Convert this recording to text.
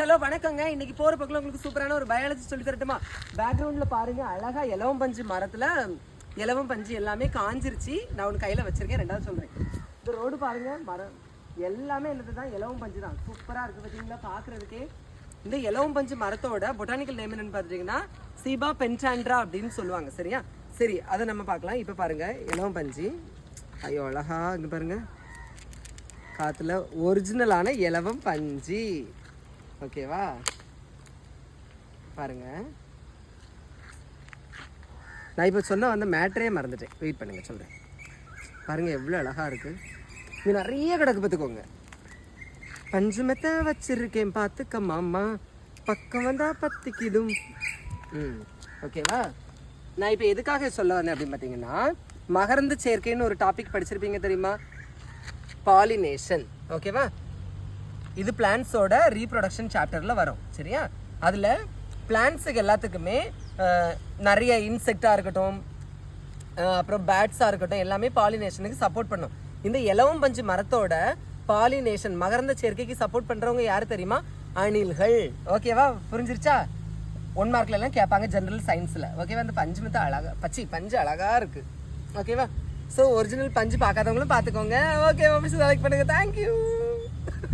Hello வணக்கங்க. இன்னைக்கு போற பக்கம் உங்களுக்கு சூப்பரான ஒரு பயாலஜி சொல்லி தரட்டுமா? பேக்ரவுண்ட்ல பாருங்க. அழகா இலவம் பஞ்சு மரத்துல இலவம் பஞ்சு எல்லாமே காஞ்சிருச்சு. நான் ஒன்று கையில வச்சிருக்கேன். ரெண்டாவது சொல்றேன். இந்த ரோடு பாருங்க. மரம் எல்லாமே என்னது தான்? இலவம் பஞ்சு தான். சூப்பரா இருக்கு பார்த்தீங்களா பார்க்குறதுக்கே இந்த இலவம் பஞ்சு மரத்தோட பொட்டானிக்கல் நேம் என்னன்னு பார்த்தீங்கன்னா சீபா பென்டாண்ட்ரா அப்படின்னு சொல்லுவாங்க. சரியா? சரி அதை நம்ம பார்க்கலாம். இப்போ பாருங்க. இலவம் பஞ்சு. ஐயோ அழகா இங்க பாருங்க. காத்துல ஒரிஜினலான இலவம் பஞ்சு. ஓகேவா? பாருங்க. நான் இப்போ சொன்ன வந்த மேட்ரே மறந்துட்டேன். வெயிட் பண்ணுங்க சொல்கிறேன் பாருங்க எவ்வளோ அழகாக இருக்கு. இது நிறைய கிடக்கு பார்த்துக்கோங்க. பஞ்சு மெத்த வச்சிருக்கேன் பார்த்துக்க மாமா. பக்கம் வந்தா பத்துக்கிதும் ம் ஓகேவா? நான் இப்போ எதுக்காக சொல்ல வந்தேன் அப்படின்னு பார்த்தீங்கன்னா மகரந்து சேர்க்கைன்னு ஒரு டாபிக் படிச்சிருப்பீங்க தெரியுமா? பாலினேஷன் ஓகேவா? இது பிளான்ஸோட ரீப்ரொடக்ஷன் சாப்டரில் வரும் சரியா? அதில் பிளான்ஸுக்கு எல்லாத்துக்குமே நிறைய இன்செக்டாக இருக்கட்டும் அப்புறம் பேட்ஸாக இருக்கட்டும் எல்லாமே பாலினேஷனுக்கு சப்போர்ட் பண்ணும். இந்த இலவம் பஞ்சு மரத்தோட பாலினேஷன் மகரந்த சேர்க்கைக்கு சப்போர்ட் பண்ணுறவங்க யார் தெரியுமா? அணில்கள். ஓகேவா? புரிஞ்சிருச்சா? ஒன் மார்க்ல எல்லாம் கேட்பாங்க ஜென்ரல் சயின்ஸில் ஓகேவா? இந்த பஞ்சு மத்த அழகா பச்சி பஞ்சு அழகாக இருக்குது ஓகேவா? ஸோ ஒரிஜினல் பஞ்சு பார்க்காதவங்களும் பார்த்துக்கோங்க. ஓகே ஆஃபீஸ் செலக்ட் பண்ணுங்க. Thank you